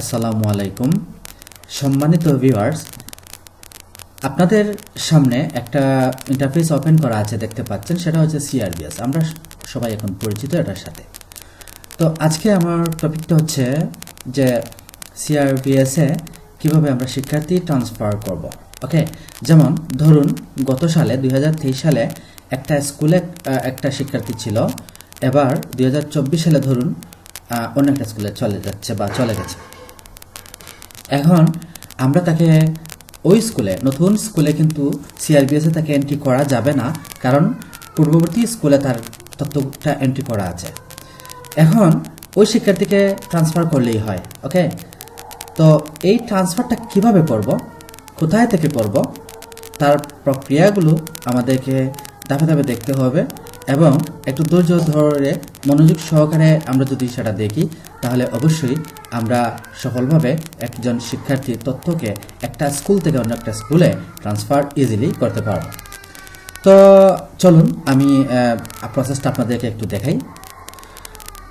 আসসালামু আলাইকুম। সম্মানিত ভিউয়ার্স আপনাদের সামনে একটা ইন্টারফেস ওপেন করা আছে, দেখতে পাচ্ছেন, সেটা হচ্ছে সিআরবিএস আমরা সবাই এখন পরিচিত এটার সাথে। তো আজকে আমার টপিকটা হচ্ছে যে সিআরবিএসে কীভাবে আমরা শিক্ষার্থী ট্রান্সফার করব। ওকে যেমন ধরুন, গত সালে, দুই হাজার তেইশ সালে একটা স্কুলে একটা শিক্ষার্থী ছিল। এবার দুই হাজার চব্বিশ সালে ধরুন অন্য একটা স্কুলে চলে যাচ্ছে বা চলে গেছে। এখন আমরা তাকে ওই স্কুলে, নতুন স্কুলে কিন্তু সিআরবিএসে তাকে এন্ট্রি করা যাবে না, কারণ পূর্ববর্তী স্কুলে তার তথ্যটা এন্ট্রি করা আছে। এখন ওই শিক্ষার্থীকে ট্রান্সফার করলেই হয় ওকে তো এই ট্রান্সফারটা কীভাবে করব? কোথায় থেকে করব? তার প্রক্রিয়াগুলো আমাদেরকে ধাপে ধাপে দেখতে হবে এবং একটু ধৈর্য ধরে মনোযোগ সহকারে আমরা যদি সেটা দেখি, তাহলে অবশ্যই আমরা সফলভাবে একজন শিক্ষার্থীর তথ্যকে একটা স্কুল থেকে অন্য একটা স্কুলে ট্রান্সফার ইজিলি করতে পারব। তো চলুন, আমি প্রসেসটা আপনাদেরকে একটু দেখাই।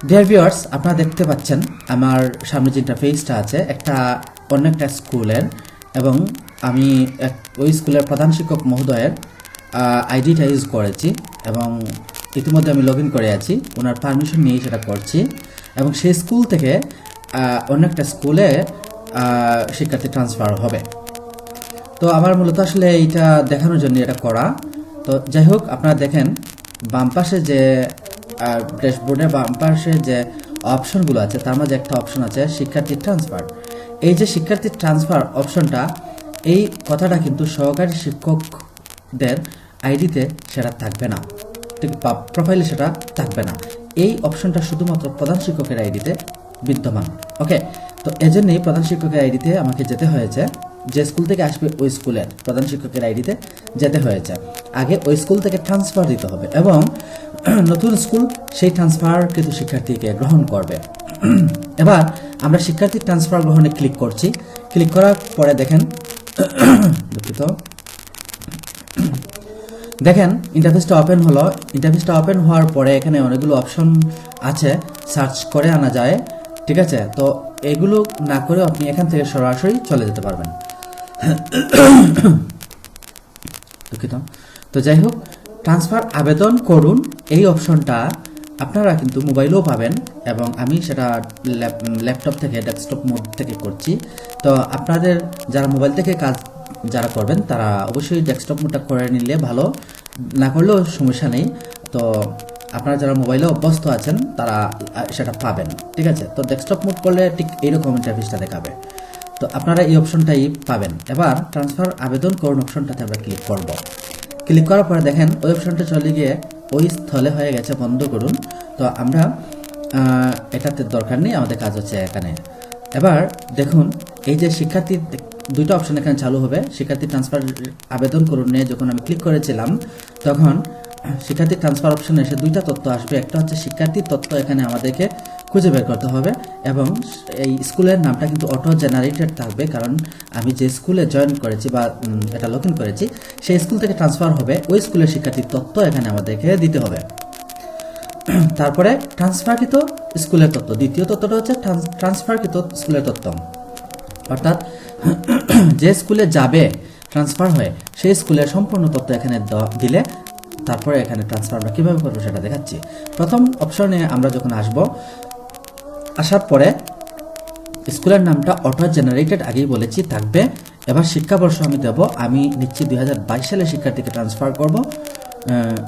ডিয়ার ভিউয়ার্স আপনারা দেখতে পাচ্ছেন আমার সামনে যে ইন্টারফেসটা আছে, একটা অন্য একটা স্কুলের এবং আমি ওই স্কুলের প্রধান শিক্ষক মহোদয়ের আইডিটা ইউজ করেছি এবং ইতিমধ্যে আমি লগ ইন করে আছি। ওনার পারমিশন নিয়েই সেটা করছি এবং সেই স্কুল থেকে অন্য একটা স্কুলে শিক্ষার্থী ট্রান্সফার হবে। তো আমার মূলত আসলে এইটা দেখানোর জন্য এটা করা। তো যাই হোক, আপনারা দেখেন, বাম পাশে যে ড্যাশবোর্ডের বাম পাশে যে অপশনগুলো আছে, তার মাঝে একটা অপশন আছে, শিক্ষার্থী ট্রান্সফার এই যে শিক্ষার্থী ট্রান্সফার অপশনটা এই কথাটা কিন্তু সহকারী শিক্ষকদের আইডিতে সেটা থাকবে না। প্রোফাইলে সেটা থাকবে না। এই অপশনটা শুধুমাত্র প্রধান শিক্ষকের আইডিতে বিদ্যমান। ওকে তো এজন্যই প্রধান শিক্ষকের আইডিতে আমাকে যেতে হয়েছে যে স্কুল থেকে আসবে ওই স্কুলের প্রধান শিক্ষকের আইডিতে যেতে হয়েছে। আগে ওই স্কুল থেকে ট্রান্সফার দিতে হবে এবং নতুন স্কুল সেই ট্রান্সফার কিন্তু শিক্ষার্থীকে গ্রহণ করবে। এবার আমরা শিক্ষার্থী ট্রান্সফার গ্রহণে ক্লিক করছি। ক্লিক করার পরে দেখেন দুঃখিত। দেখেন ইন্টারফেসটা ওপেন হলো। ইন্টারফেসটা ওপেন হওয়ার পরে এখানে অনেকগুলো অপশন আছে। সার্চ করে আনা যায়। ঠিক আছে? তো এগুলো না করে আপনি এখান থেকে সরাসরি চলে যেতে পারবেন। দুঃখিত। তো যাই হোক ট্রান্সফার আবেদন করুন। এই অপশনটা আপনারা কিন্তু মোবাইলেও পাবেন এবং আমি সেটা ল্যাপটপ থেকে ডেস্কটপ মোড থেকে করছি। তো আপনাদের যারা মোবাইল থেকে কাজ যারা করবেন, তারা অবশ্যই ডেস্কটপ মোডটা করে নিলে ভালো। না করলেও সমস্যা নেই। তো আপনারা যারা মোবাইলে অভ্যস্ত আছেন, তারা সেটা পাবেন, ঠিক আছে? তো ডেস্কটপ মোড করলে ঠিক এইরকম ইন্টারফেসটা দেখাবে। তো আপনারা এই অপশনটাই পাবেন। এবার ট্রান্সফার আবেদন করুন অপশনটাতে আমরা ক্লিক করব। ক্লিক করার পরে দেখেন, ওই অপশনটা চলে গিয়ে ওই স্থলে হয়ে গেছে, বন্ধ করুন। তো আমরা এটাতে দরকার নেই, আমাদের কাজ হচ্ছে এখানে। এবার দেখুন, এই যে শিক্ষার্থী, দুইটা অপশন এখানে চালু হবে। শিক্ষার্থী ট্রান্সফার আবেদন করুন নিয়ে যখন আমি ক্লিক করেছিলাম, তখন শিক্ষার্থী ট্রান্সফার অপশনে এসে দুইটা তথ্য আসবে। একটা হচ্ছে শিক্ষার্থীর তথ্য এখানে আমাদেরকে খুঁজে বের করতে হবে এবং এই স্কুলের নামটা কিন্তু অটো জেনারেটেড থাকবে কারণ আমি যে স্কুলে জয়েন করেছি বা এটা লগ করেছি, সেই স্কুল থেকে ট্রান্সফার হবে, ওই স্কুলের শিক্ষার্থীর তথ্য এখানে আমাদেরকে দিতে হবে। তারপরে ট্রান্সফারকৃত স্কুলের তথ্য, দ্বিতীয় তথ্যটা হচ্ছে ট্রান্স- ট্রান্সফারকৃত স্কুলের তথ্য। অর্থাৎ যে স্কুলে যাবে ট্রান্সফার হয়ে, সেই স্কুলের সম্পূর্ণ তথ্য এখানে দিলে তারপরে এখানে ট্রান্সফার আমরা কীভাবে করব সেটা দেখাচ্ছি। প্রথম অপশনে আমরা যখন আসব, আসার পরে স্কুলের নামটা অটো জেনারেটেড আগেই বলেছি, থাকবে। এবার শিক্ষাবর্ষ আমি দেব, আমি নিচ্ছি দুই হাজার বাইশ সালে শিক্ষার্থীকে ট্রান্সফার করব।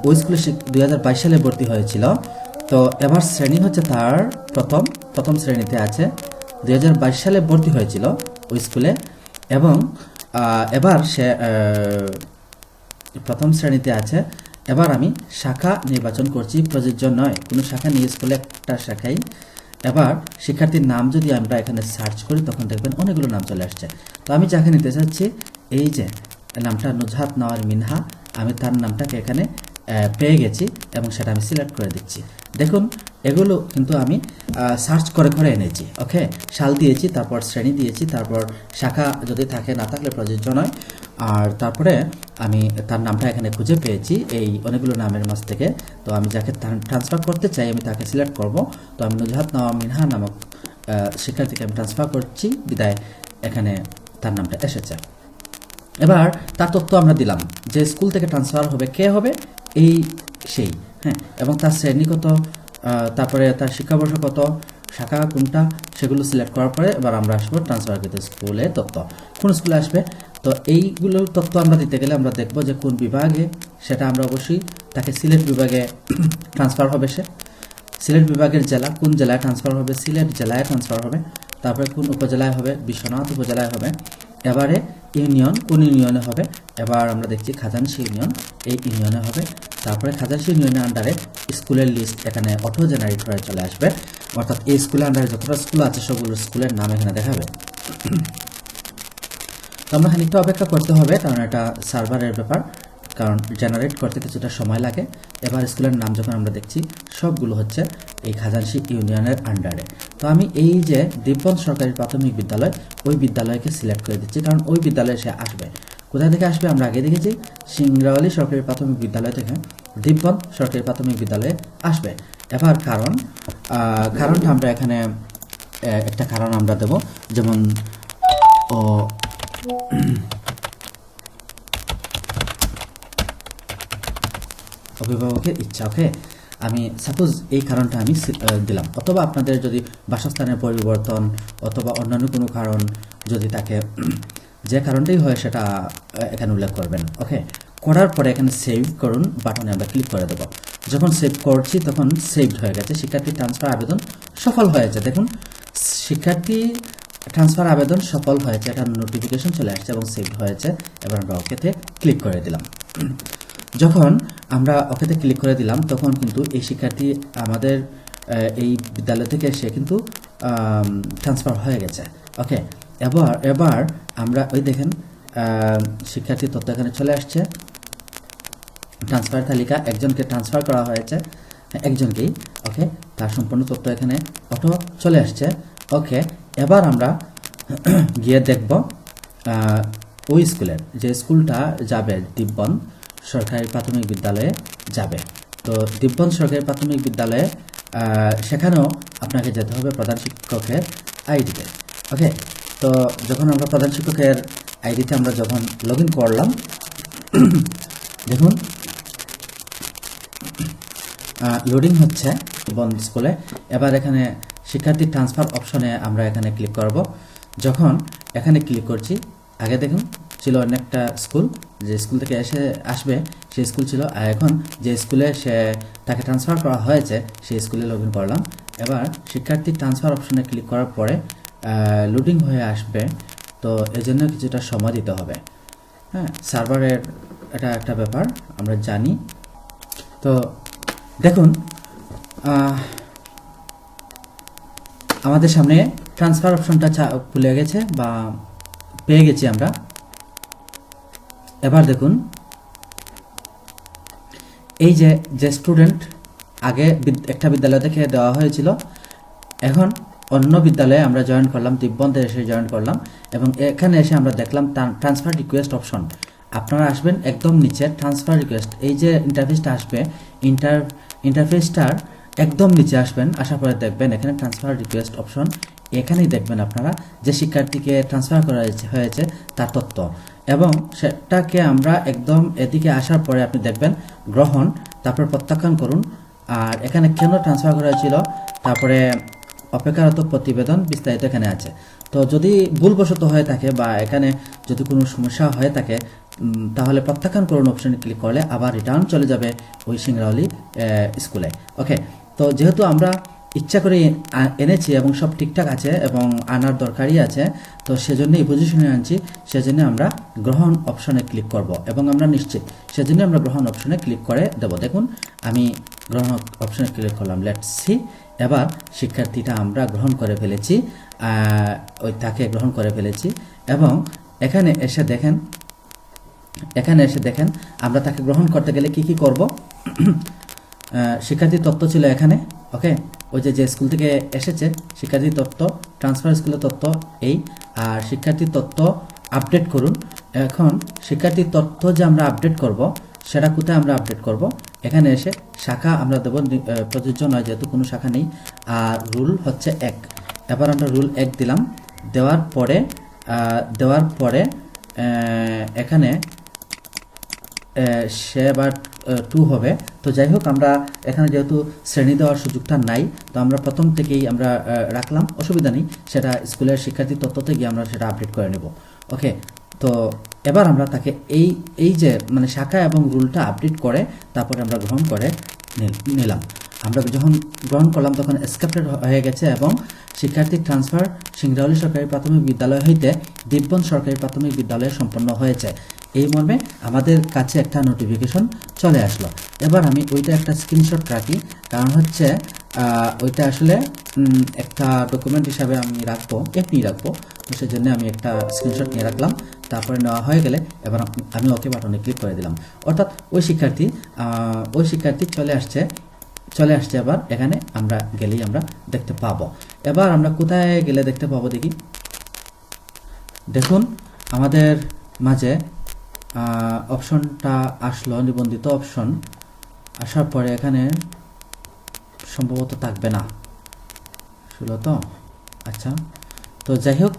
ওই স্কুলে দুই হাজার বাইশ সালে ভর্তি হয়েছিল। তো এবার শ্রেণি হচ্ছে তার প্রথম প্রথম শ্রেণীতে আছে। দুই হাজার বাইশ সালে ভর্তি হয়েছিল ওই স্কুলে। এবং এবার সে প্রথম শ্রেণীতে আছে। এবার আমি শাখা নির্বাচন করছি, প্রযোজ্য নয়। কোনো শাখা নিয়ে স্কুলে একটা শাখাই। এবার শিক্ষার্থীর নাম যদি আমরা এখানে সার্চ করি, তখন দেখবেন অনেকগুলো নাম চলে আসছে। তো আমি যাকে নিতে চাচ্ছি, এই যে, নামটা নুজহাত নওয়ার মিনহা। আমি তার নামটাকে এখানে পেয়ে গেছি এবং সেটা আমি সিলেক্ট করে দিচ্ছি। দেখুন, এগুলো কিন্তু আমি সার্চ করে করে এনেছি ওকে সাল দিয়েছি, তারপর শ্রেণি দিয়েছি, তারপর শাখা যদি থাকে না থাকলে প্রযোজ্য নয়। আর তারপরে আমি তার নামটা এখানে খুঁজে পেয়েছি, এই অনেকগুলো নামের মাঝ থেকে। তো আমি যাকে ট্রান্সফার করতে চাই, আমি তাকে সিলেক্ট করব। তো আমি নুজহাত নওয়া মিনহা নামক শিক্ষার্থীকে আমি ট্রান্সফার করছি। বিদায়, এখানে তার নামটা এসেছে। এবার তার তথ্য আমরা দিলাম, যে স্কুল থেকে ট্রান্সফার হবে, কে হবে? এই সেই হ্যাঁ এবং তার শ্রেণি কত তারপরে তার শিক্ষাবর্ষ কত, শাখা কোনটা, সেগুলো সিলেক্ট করার পরে এবার আমরা আসব ট্রান্সফারকৃত স্কুলে তথ্য কোন স্কুলে আসবে? তো এইগুলোর তথ্য আমরা দিতে গেলে আমরা দেখব যে কোন বিভাগে সেটা আমরা অবশ্যই তাকে সিলেট বিভাগে ট্রান্সফার হবে সে। সিলেট বিভাগের জেলা, কোন জেলায় ট্রান্সফার হবে? সিলেট জেলায় ট্রান্সফার হবে। তারপরে কোন উপজেলায় হবে? বিশ্বনাথ উপজেলায় হবে। এবারে ইউনিয়ন কোন ইউনিয়নে হবে? এবার আমরা দেখছি খাজানশি ইউনিয়ন। এই ইউনিয়নে হবে। তারপরে খাজানশি ইউনিয়নের আন্ডারে স্কুলের লিস্ট এখানে অটো জেনারেট হয়ে চলে আসবে। অর্থাৎ এই স্কুলের আন্ডারে যতটা স্কুল আছে, সবগুলো স্কুলের নাম এখানে দেখাবে তো আমরা খানিকটা অপেক্ষা করতে হবে, কারণ এটা সার্ভারের ব্যাপার। কারণ জেনারেট করতে কিছুটা সময় লাগে। এবার স্কুলের নাম যখন আমরা দেখছি, সবগুলো হচ্ছে এই খাজানশি ইউনিয়নের আন্ডারে তো আমি এই যে দিব্যন সরকারি প্রাথমিক বিদ্যালয়, ওই বিদ্যালয়কে সিলেক্ট করে দিচ্ছি, কারণ ওই বিদ্যালয়ে সে আসবে। কোথায় থেকে আসবে? আমরা আগে দেখেছি সিংরাওয়ালি সরকারি প্রাথমিক বিদ্যালয় থেকে দিব্যন সরকারি প্রাথমিক বিদ্যালয়ে আসবে। এবার কারণ কারণটা আমরা এখানে একটা কারণ আমরা দেব। যেমন, ও, অভিভাবকের ইচ্ছা, ওকে? আমি সাপোজ এই কারণটা আমি দিলাম। অথবা আপনাদের যদি বাসস্থানের পরিবর্তন অথবা অন্যান্য কোনো কারণ যদি তাকে যে কারণটাই হয় সেটা এখানে উল্লেখ করবেন। ওকে করার পরে এখানে সেভ করুন বাটনে আমরা ক্লিক করে দেবো। যখন সেভ করছি, তখন সেভড হয়ে গেছে। শিক্ষার্থী ট্রান্সফার আবেদন সফল হয়েছে। দেখুন, শিক্ষার্থী ট্রান্সফার আবেদন সফল হয়েছে। এটা নোটিফিকেশন চলে আসছে এবং সেভ হয়েছে। এবার আমরা ওকেতে ক্লিক করে দিলাম। যখন আমরা ওকেতে ক্লিক করে দিলাম, তখন কিন্তু এই শিক্ষার্থী আমাদের এই বিদ্যালয় থেকে সে কিন্তু ট্রান্সফার হয়ে গেছে। ওকে এবার এবার আমরা ওই দেখেন আহ, শিক্ষার্থীর তথ্য এখানে চলে আসছে। ট্রান্সফার তালিকা একজনকে ট্রান্সফার করা হয়েছে একজনকেই ওকে তার সম্পূর্ণ তথ্য এখানে অটো চলে আসছে ওকে এবার আমরা গিয়ে দেখব ওই স্কুলের যে স্কুলটা যাবে দিব্যন সরকারি প্রাথমিক বিদ্যালয়ে যাবে। তো দিব্যন সরকারি প্রাথমিক বিদ্যালয়ে সেখানেও আপনাকে যেতে হবে প্রধান শিক্ষকের আইডিতে ওকে তো যখন আমরা প্রধান শিক্ষকের আইডিতে আমরা যখন লগ করলাম, দেখুন লোডিং হচ্ছে বন্ধ স্কুলে এবার এখানে শিক্ষার্থী ট্রান্সফার অপশনে আমরা এখানে ক্লিক করব। যখন এখানে ক্লিক করছি, আগে দেখুন, ছিল অনেকটা স্কুল যে স্কুল থেকে এসে আসবে, সেই স্কুল ছিল। আর এখন যে স্কুলে সে, তাকে ট্রান্সফার করা হয়েছে, সেই স্কুলে লগ করলাম। এবার শিক্ষার্থী ট্রান্সফার অপশনে ক্লিক করার পরে লোডিং হয়ে আসবে, তো এই জন্য কিছুটা সময় দিতে হবে। হ্যাঁ সার্ভারের এটা একটা ব্যাপার, আমরা জানি। তো দেখুন আমাদের সামনে ট্রান্সফার অপশনটা খুলে গেছে বা পেয়ে গেছি আমরা। এবার দেখুন, এই যে যে স্টুডেন্ট আগে একটা বিদ্যালয় থেকে দেওয়া হয়েছিল, এখন অন্য বিদ্যালয়ে আমরা জয়েন করলাম দিব্যন্তে এসে জয়েন করলাম এবং এখানে এসে আমরা দেখলাম ট্রান্সফার রিকোয়েস্ট অপশন আপনারা আসবেন একদম নিচে ট্রান্সফার রিকোয়েস্ট এই যে ইন্টারফেসটা আসবে ইন্টার ইন্টারফেসটার একদম নিচে আসবেন, আসার পরে দেখবেন এখানে ট্রান্সফার রিকোয়েস্ট অপশন এখানেই দেখবেন আপনারা যে শিক্ষার্থীকে ট্রান্সফার করা হয়েছে- তার তথ্য। এবং সেটাকে আমরা একদম এদিকে আসার পরে আপনি দেখবেন গ্রহণ, তারপর প্রত্যাখ্যান করুন, আর এখানে কেন ট্রান্সফার করা হয়েছিল, তারপরে অপেক্ষারত প্রতিবেদন বিস্তারিত এখানে আছে। তো যদি ভুলবশত হয়ে থাকে বা এখানে যদি কোনো সমস্যা হয়ে থাকে তাহলে প্রত্যাখ্যান করুন অপশনে ক্লিক করলে আবার রিটার্ন চলে যাবে ওই সিংরাওলি স্কুলে ওকে তো যেহেতু আমরা ইচ্ছা করে এনেছি এবং সব ঠিকঠাক আছে এবং আনার দরকারই আছে। তো সেজন্য এই পজিশনে আনছি। সেজন্য আমরা গ্রহণ অপশনে ক্লিক করব এবং আমরা নিশ্চিত সেজন্য আমরা গ্রহণ অপশনে ক্লিক করে দেব। দেখুন, আমি গ্রহণ অপশনে ক্লিক করলাম। লেট সি এবার শিক্ষার্থীটা আমরা গ্রহণ করে ফেলেছি। ওই তাকে গ্রহণ করে ফেলেছি এবং এখানে এসে দেখেন, এখানে এসে দেখেন, আমরা তাকে গ্রহণ করতে গেলে কি কি করব? শিক্ষার্থীর তত্ত্ব ছিল এখানে ওকে ওই যে যে স্কুল থেকে এসেছে শিক্ষার্থীর তথ্য ট্রান্সফার স্কুলের তথ্য এই, আর শিক্ষার্থীর তথ্য আপডেট করুন। এখন শিক্ষার্থীর তথ্য যে আমরা আপডেট করব, সেটা কোথায় আমরা আপডেট করব? এখানে এসে শাখা আমরা দেবো প্রযোজ্য নয়, যেহেতু কোনো শাখা নেই। আর রুল হচ্ছে এক। এবার আমরা রুল এক দিলাম। দেওয়ার পরে দেওয়ার পরে এখানে সে এবার টু হবে। তো যাই হোক আমরা এখানে যেহেতু শ্রেণি দেওয়ার সুযোগটা নাই, তো আমরা প্রথম থেকেই আমরা রাখলাম। অসুবিধা নেই, সেটা স্কুলের শিক্ষার্থী তত্ত্বতে গিয়ে আমরা সেটা আপডেট করে নেব। ওকে, তো এবার আমরা তাকে এই এই যে মানে শাখা এবং রুলটা আপডেট করে, তারপরে আমরা গ্রহণ করে নিলাম। আমরা যখন গ্রহণ করলাম তখন এসকেপ্টেড হয়ে গেছে এবং শিক্ষার্থী ট্রান্সফার সিংরাউলি সরকারি প্রাথমিক বিদ্যালয় হইতে দিব্যন সরকারি প্রাথমিক বিদ্যালয়ে সম্পন্ন হয়েছে। এই মর্মে আমাদের কাছে একটা নোটিফিকেশন চলে আসলো। এবার আমি ওইটা একটা স্ক্রিনশট রাখি, কারণ হচ্ছে ওইটা আসলে একটা ডকুমেন্ট হিসাবে আমি রাখব এমনি রাখব। তো সেই জন্য আমি একটা স্ক্রিনশট নিয়ে রাখলাম। তারপরে নেওয়া হয়ে গেলে এবার আমি ওকে বাটনে ক্লিক করে দিলাম। অর্থাৎ ওই শিক্ষার্থী ওই শিক্ষার্থী চলে আসছে চলে আসছে আবার, এখানে আমরা গেলেই আমরা দেখতে পাবো। এবার আমরা কোথায় গেলে দেখতে পাবো দেখি? দেখুন, আমাদের মাঝে অপশনটা আসলো, নিবন্ধিত অপশন আসার পরে এখানে সম্ভবত থাকবে না। শুলো তো? আচ্ছা। তো যাই হোক,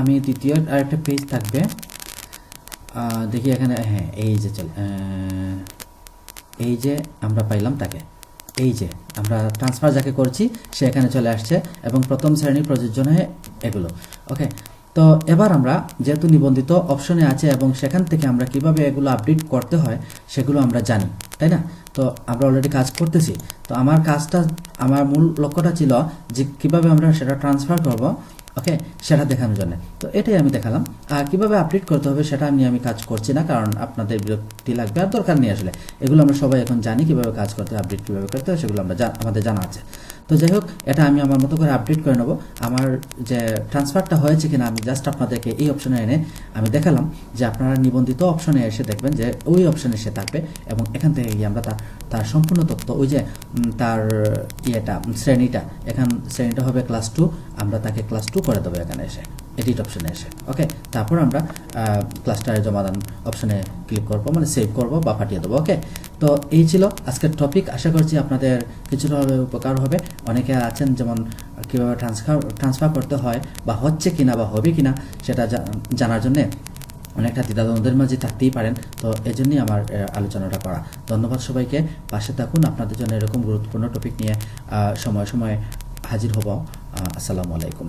আমি দ্বিতীয় আরেকটা পেজ থাকবে। দেখি এখানে হ্যাঁ এই যে চল এই যে আমরা পাইলাম তাকে। এই যে আমরা ট্রান্সফার যাকে করছি, সে এখানে চলে আসছে এবং প্রথম শ্রেণির প্রযোজ্য নয় এগুলো। ওকে তো এবার আমরা যেহেতু নিবন্ধিত অপশনে আছে এবং সেখান থেকে আমরা কীভাবে এগুলো আপডেট করতে হয়, সেগুলো আমরা জানি, তাই না? তো আমরা অলরেডি কাজ করতেছি। তো আমার কাজটা, আমার মূল লক্ষ্যটা ছিল যে কীভাবে আমরা সেটা ট্রান্সফার করব। ওকে সেটা দেখানোর জন্য। তো এটাই আমি দেখালাম। আর কীভাবে আপডেট করতে হবে সেটা আমি আমি কাজ করছি না, কারণ আপনাদের বিরক্তি লাগবে আর দরকার নেই আসলে। এগুলো আমরা সবাই এখন জানি কীভাবে কাজ করতে হবে আপডেট কীভাবে করতে হবে সেগুলো আমরা আমাদের জানা আছে। তো যাই হোক, এটা আমি আমার মতো করে আপডেট করে নেব। আমার যে ট্রান্সফারটা হয়েছে কিনা আমি জাস্ট আপনাদেরকে এই অপশনে এনে আমি দেখালাম যে আপনারা নিবন্ধিত অপশনে এসে দেখবেন যে ওই অপশনে এসে থাকবে এবং এখান থেকে গিয়ে আমরা তার তার সম্পূর্ণ তথ্য, ওই যে তার ইয়েটা শ্রেণীটা, এখান শ্রেণীটা হবে ক্লাস টু আমরা তাকে ক্লাস টু করে দেবো এখানে এসে এডিট অপশনে এসে ওকে তারপর আমরা ক্লাসটার জমাদান অপশনে ক্লিক করব মানে সেভ করব বা পাঠিয়ে দেবো ওকে তো এই ছিল আজকের টপিক আশা করছি আপনাদের কিছুটা উপকার হবে। অনেকে আছেন যেমন কীভাবে ট্রান্সফার ট্রান্সফার করতে হয় বা হচ্ছে কিনা বা হবে কিনা সেটা জানার জন্যে অনেকটা দ্বিধাদ্বন্দ্বের মাঝে থাকতেই পারেন। তো এই জন্যই আমার আলোচনাটা করা। ধন্যবাদ সবাইকে। পাশে থাকুন। আপনাদের জন্য এরকম গুরুত্বপূর্ণ টপিক নিয়ে সময় সময় হাজির হব। আসসালামু আলাইকুম।